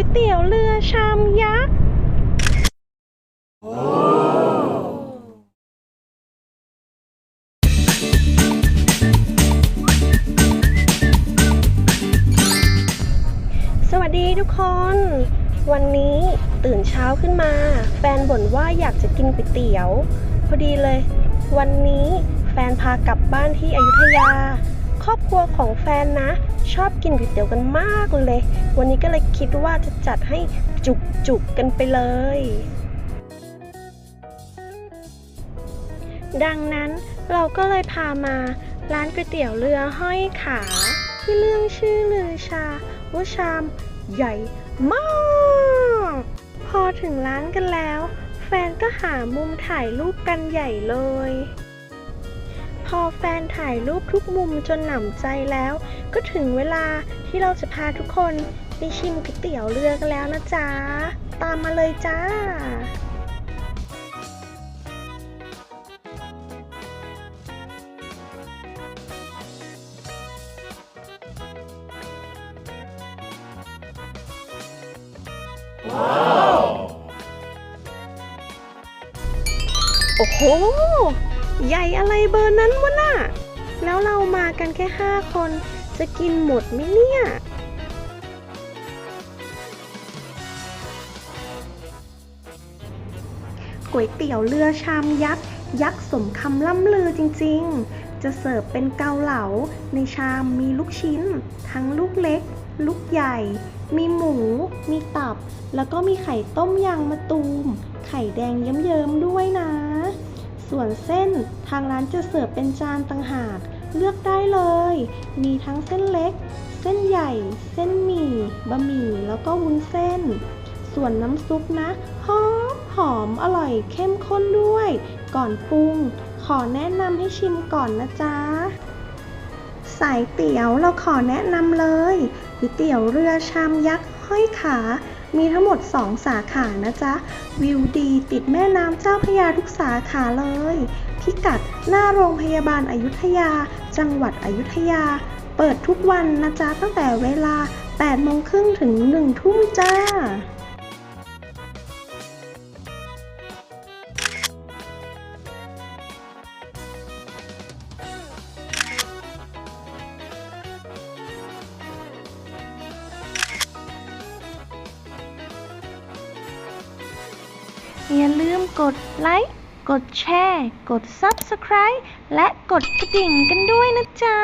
ก๋วยเตี๋ยวเรือชามยักษ์สวัสดีทุกคน วันนี้ตื่นเช้าขึ้นมา แฟนบ่นว่าอยากจะกินก๋วยเตี๋ยว พอดีเลย วันนี้แฟนพากลับบ้านที่อยุธยา รอบครัวของแฟนนะ ชอบกินก๋วยเตี๋ยวกันมากเลย วันนี้ก็เลยคิดว่าจะจัดให้จุกจุกกันไปเลย ดังนั้นเราก็เลยพามาร้านก๋วยเตี๋ยวเรือห้อยขา ที่เรื่องชื่อลือชาว่าชามใหญ่มาก พอถึงร้านกันแล้ว แฟนก็หามุมถ่ายรูปกันใหญ่เลย พอแฟนถ่ายรูปทุกมุมจนหนำใจแล้ว ก็ถึงเวลาที่เราจะพาทุกคนไปชิมก๋วยเตี๋ยวเรือกันแล้วนะจ๊ะ ตามมาเลยจ้าโอ้โห ใหญ่อะไรเบอร์นั้นวะน่ะ แล้วเรามากันแค่ห้าคน จะกินหมดไหมเนี่ย ก๋วยเตี๋ยวเรือชามยักษ์ ยักษ์สมคำล่ำลือจริงๆ จะเสิร์ฟเป็นเกาเหลา ในชามมีลูกชิ้น ทั้งลูกเล็ก ลูกใหญ่ มีหมู มีตับ แล้วก็มีไข่ต้มยางมะตูม ไข่แดงเยิ้มๆด้วยนะ วนเส้น ทางร้านจะเสิร์ฟเป็นจานต่างหาก เลือกได้เลย มีทั้งเส้นเล็ก เส้นใหญ่ เส้นหมี่ บะหมี่ แล้วก็วุ้นเส้น ส่วนน้ำซุปนะ หอมหอมอร่อยเข้มข้นด้วย ก่อนปรุง ขอแนะนำให้ชิมก่อนนะจ๊ะ สายเตี๋ยวเราขอแนะนำเลยก๋วยเตี๋ยวเรือชามยักษ์ห้อยขา มีทั้งหมด 2 สาขานะจ๊ะ วิวดีติดแม่น้ำเจ้าพระยาทุกสาขาเลย พิกัดหน้าโรงพยาบาลอายุทยา จังหวัดอายุทยา เปิดทุกวันนะจ๊ะ ตั้งแต่เวลา8โมงครึ่งถึง1ทุ่มจ้า อย่าลืมกดไลค์กดแชร์ กด Subscribe และกดกระดิ่งกันด้วยนะจ๊ะ